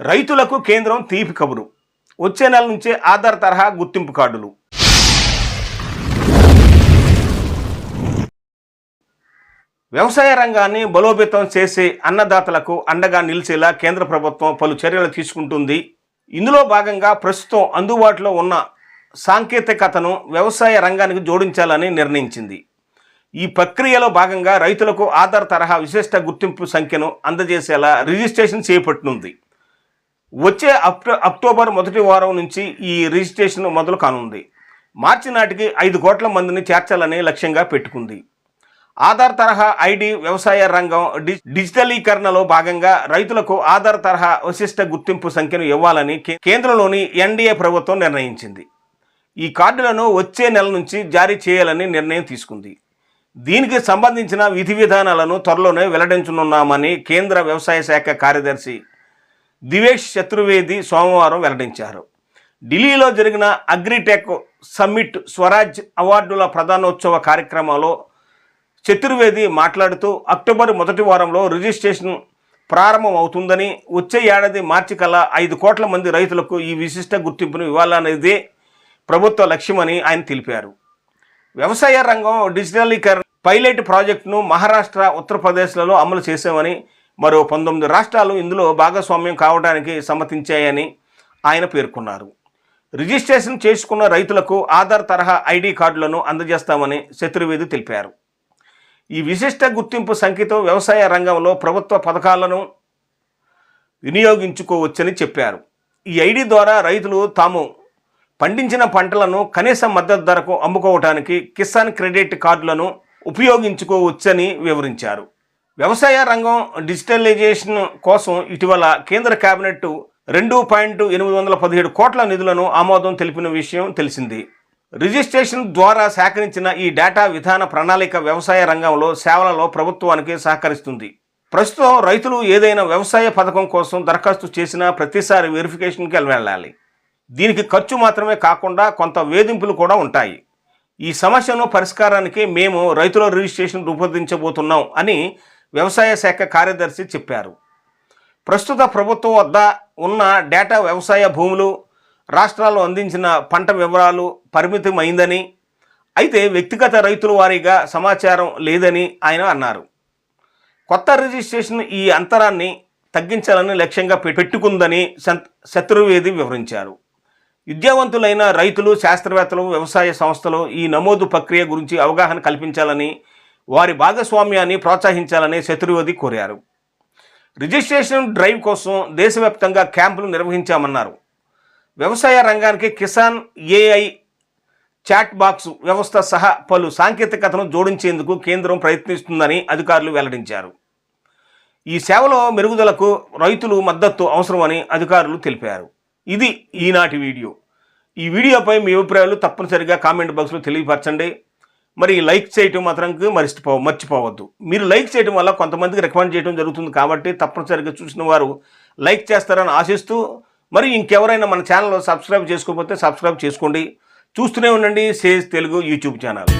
రైతులకు కేంద్రం తీపి కబురు. వచ్చే నెల నుంచే ఆధార్ తరహా గుర్తింపు కార్డులు. వ్యవసాయ రంగాన్ని బలోపేతం చేసే అన్నదాతలకు అండగా నిలిచేలా కేంద్ర ప్రభుత్వం పలు చర్యలు తీసుకుంటుంది. ఇందులో భాగంగా ప్రస్తుతం అందుబాటులో ఉన్న సాంకేతికతను వ్యవసాయ రంగానికి జోడించాలని నిర్ణయించింది. ఈ ప్రక్రియలో భాగంగా రైతులకు ఆధార్ తరహా విశిష్ట గుర్తింపు సంఖ్యను అందజేసేలా రిజిస్ట్రేషన్ చేపట్టనుంది. వచ్చే అక్టోబర్ మొదటి వారం నుంచి ఈ రిజిస్ట్రేషన్ మొదలు కానుంది. మార్చి నాటికి ఐదు కోట్ల మందిని చేర్చాలని లక్ష్యంగా పెట్టుకుంది. ఆధార్ తరహా ఐడి వ్యవసాయ రంగం డి డిజిటలీకరణలో భాగంగా రైతులకు ఆధార్ తరహా విశిష్ట గుర్తింపు సంఖ్యను ఇవ్వాలని కేంద్రంలోని ఎన్డీఏ ప్రభుత్వం నిర్ణయించింది. ఈ కార్డులను వచ్చే నెల నుంచి జారీ చేయాలని నిర్ణయం తీసుకుంది. దీనికి సంబంధించిన విధి విధానాలను త్వరలోనే వెల్లడించనున్నామని కేంద్ర వ్యవసాయ శాఖ కార్యదర్శి దివేష్ చతుర్వేది సోమవారం వెల్లడించారు. ఢిల్లీలో జరిగిన అగ్రిటెక్ సమ్మిట్ స్వరాజ్ అవార్డుల ప్రధానోత్సవ కార్యక్రమంలో చతుర్వేది మాట్లాడుతూ అక్టోబర్ మొదటి వారంలో రిజిస్ట్రేషన్ ప్రారంభమవుతుందని వచ్చే ఏడాది మార్చి కల్లా ఐదు కోట్ల మంది రైతులకు ఈ విశిష్ట గుర్తింపును ఇవ్వాలనేదే ప్రభుత్వ లక్ష్యమని ఆయన తెలిపారు. వ్యవసాయ రంగం డిజిటలీకరణ పైలట్ ప్రాజెక్టును మహారాష్ట్ర ఉత్తరప్రదేశ్లలో అమలు చేశామని మరో పంతొమ్మిది రాష్ట్రాలు ఇందులో భాగస్వామ్యం కావడానికి సమ్మతించాయని ఆయన పేర్కొన్నారు. రిజిస్ట్రేషన్ చేసుకున్న రైతులకు ఆధార్ తరహా ఐడి కార్డులను అందజేస్తామని చతుర్వేది తెలిపారు. ఈ విశిష్ట గుర్తింపు సంఖ్యతో వ్యవసాయ రంగంలో ప్రభుత్వ పథకాలను వినియోగించుకోవచ్చని చెప్పారు. ఈ ఐడి ద్వారా రైతులు తాము పండించిన పంటలను కనీస మద్దతు ధరకు అమ్ముకోవటానికి కిసాన్ క్రెడిట్ కార్డులను ఉపయోగించుకోవచ్చని వివరించారు. వ్యవసాయ రంగం డిజిటలైజేషన్ కోసం ఇటీవల కేంద్ర కేబినెట్ రెండు పాయింట్ ఎనిమిది వందల పదిహేడు కోట్ల నిధులను ఆమోదం తెలిపిన విషయం తెలిసింది. రిజిస్ట్రేషన్ ద్వారా సేకరించిన ఈ డేటా విధాన ప్రణాళిక వ్యవసాయ రంగంలో సేవలలో ప్రభుత్వానికి సహకరిస్తుంది. ప్రస్తుతం రైతులు ఏదైనా వ్యవసాయ పథకం కోసం దరఖాస్తు చేసినా ప్రతిసారి వెరిఫికేషన్కి వెళ్ళాలి. దీనికి ఖర్చు మాత్రమే కాకుండా కొంత వేధింపులు కూడా ఉంటాయి. ఈ సమస్యను పరిష్కారానికి మేము రైతుల రిజిస్ట్రేషన్ రూపొందించబోతున్నాం అని వ్యవసాయ శాఖ కార్యదర్శి చెప్పారు. ప్రస్తుత ప్రభుత్వం వద్ద ఉన్న డేటా వ్యవసాయ భూములు రాష్ట్రాలు అందించిన పంట వివరాలు పరిమితమైందని అయితే వ్యక్తిగత రైతుల వారీగా సమాచారం లేదని ఆయన అన్నారు. కొత్త రిజిస్ట్రేషన్ ఈ అంతరాన్ని తగ్గించాలని లక్ష్యంగా పె- పెట్టుకుందని శత్రువేది వివరించారు. విద్యావంతులైన రైతులు శాస్త్రవేత్తలు వ్యవసాయ సంస్థలు ఈ నమోదు ప్రక్రియ గురించి అవగాహన కల్పించాలని వారి భాగస్వామ్యాన్ని ప్రోత్సహించాలని శత్రువది కోరారు. రిజిస్ట్రేషన్ డ్రైవ్ కోసం దేశవ్యాప్తంగా క్యాంపులు నిర్వహించామన్నారు. వ్యవసాయ రంగానికి కిసాన్ ఏఐ చాట్ బాక్స్ వ్యవస్థ సహా పలు సాంకేతికతను జోడించేందుకు కేంద్రం ప్రయత్నిస్తుందని అధికారులు వెల్లడించారు. ఈ సేవలో మెరుగుదలకు రైతులు మద్దతు అవసరమని అధికారులు తెలిపారు. ఇది ఈనాటి వీడియో. ఈ వీడియోపై మీ అభిప్రాయాలు తప్పనిసరిగా కామెంట్ బాక్స్లో తెలియపరచండి. మరి లైక్ చేయటం మాత్రం మరిచిపో మర్చిపోవద్దు. మీరు లైక్ చేయడం వల్ల కొంతమందికి రికమెండ్ చేయడం జరుగుతుంది కాబట్టి తప్పనిసరిగా చూసిన వారు లైక్ చేస్తారని ఆశిస్తూ మరి ఇంకెవరైనా మన ఛానల్ సబ్స్క్రైబ్ చేసుకోకపోతే సబ్స్క్రైబ్ చేసుకోండి. చూస్తూనే ఉండండి. సేజ్ తెలుగు యూట్యూబ్ ఛానల్.